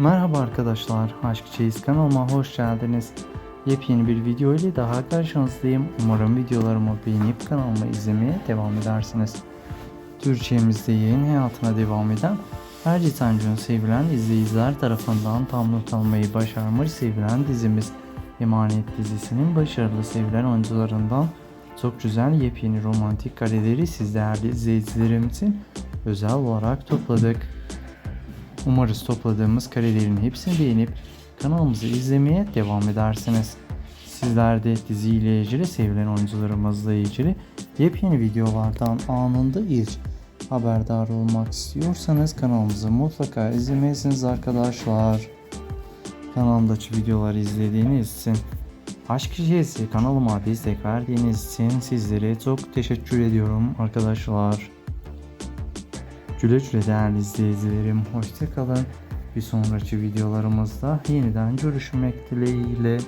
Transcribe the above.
Merhaba arkadaşlar, Aşk Çeyiz kanalıma hoş geldiniz. Yepyeni bir video ile daha karşınızdayım. Umarım videolarımı beğenip kanalımı izlemeye devam edersiniz. Türkçemizde yayın hayatına devam eden Erci Tancu'nun sevilen izleyiciler tarafından tam not almayı başarmış sevilen dizimiz Emanet dizisinin başarılı sevilen oyuncularından çok güzel yepyeni romantik kareleri siz değerli izleyicilerim için özel olarak topladık. Umarız topladığımız karelerin hepsini beğenip kanalımızı izlemeye devam edersiniz. Sizler de diziyle ilgili sevilen oyuncularımızla ilgili yepyeni videolardan anında ilk haberdar olmak istiyorsanız kanalımızı mutlaka izlemelisiniz arkadaşlar. Kanalımdaki videoları izlediğiniz için Aşk Şişesi kanalıma destek verdiğiniz için sizlere çok teşekkür ediyorum arkadaşlar. Güle güle değerli izleyicilerim. Hoşçakalın. Bir sonraki videolarımızda yeniden görüşmek dileğiyle.